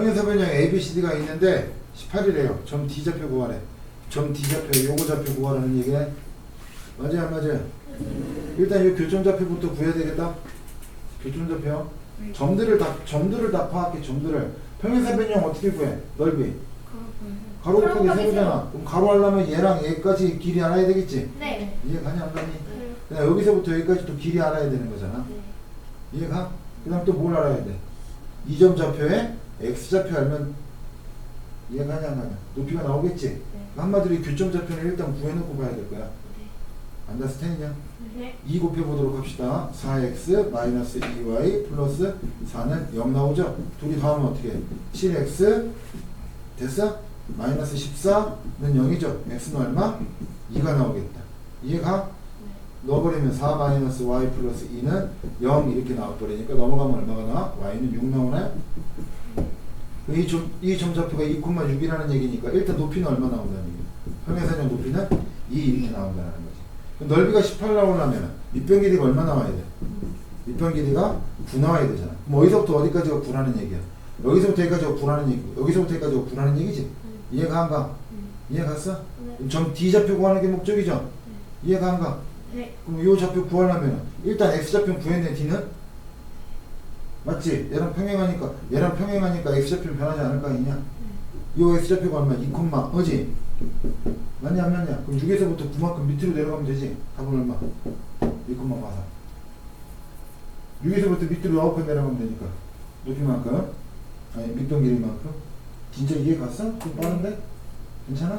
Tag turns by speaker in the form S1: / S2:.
S1: 평행사변형 ABCD가 있는데 18이래요. 점 D 좌표 구하래. 점 D 좌표, 요거 좌표 구하라는 얘기네. 맞아요, 안 맞아요? 일단 이 교점 좌표부터 구해야 되겠다. 교점 좌표. 점들을 다 점들을 다 파악해. 점들을 평행사변형 어떻게 구해? 넓이. 가로 곱하기 세로잖아. 그럼 가로 하려면 얘랑 얘까지 길이 알아야 되겠지.
S2: 네.
S1: 이해 가냐 안 가니?
S2: 네.
S1: 그냥 여기서부터 여기까지 또 길이 알아야 되는 거잖아. 이해가? 그 다음 또 뭘 알아야 돼? 이점 좌표에 x 좌표 알면 이해가냐 안 가냐? 높이가 나오겠지? 한마디로 이 교점 좌표는 일단 구해놓고 봐야 될 거야. 안다스탠이냐?
S2: 네.
S1: 2 곱해보도록 합시다. 4x 마이너스 2y 플러스 4는 0 나오죠? 둘이 더하면 어떻게 해? 7x 됐어? 마이너스 14는 0이죠? x는 얼마? 2가 나오겠다. 이해가? 넣어버리면 4 마이너스 y 플러스 2는 0 이렇게 나와버리니까 넘어가면 얼마가 나와? y는 6 나오나요? 이 점, 이 점좌표가 2,6이라는 얘기니까 일단 높이는 얼마 나온다는 얘기야? 평행사정 높이는 2 이렇게 나온다는 거지. 넓이가 18 나오려면 밑변 길이가 얼마 나와야 돼? 밑변 길이가 9 나와야 되잖아. 그럼 어디서부터 어디까지가 9라는 얘기야? 여기서부터 여기까지가 9라는 얘기고 여기서부터 여기까지가 9라는 얘기지? 이해가 안 가? 이해 갔어? 그럼 점 D 좌표 구하는 게 목적이죠? 이해가 안 가?
S2: 네.
S1: 그럼 요 좌표 구하려면 일단 x 좌표 구했네 D는 맞지? 얘랑 평행하니까 얘랑 평행하니까 x 좌표 변하지 않을 거 아니냐? 요 x 좌표가 얼마? 2, 어지? 맞냐 안 맞냐? 그럼 6에서부터 9만큼 밑으로 내려가면 되지? 답은 얼마? 2, 마사 6에서부터 밑으로 9칸 내려가면 되니까 높이만큼 아니 밑변 길이만큼 진짜 이해 갔어? 좀 빠른데? 괜찮아?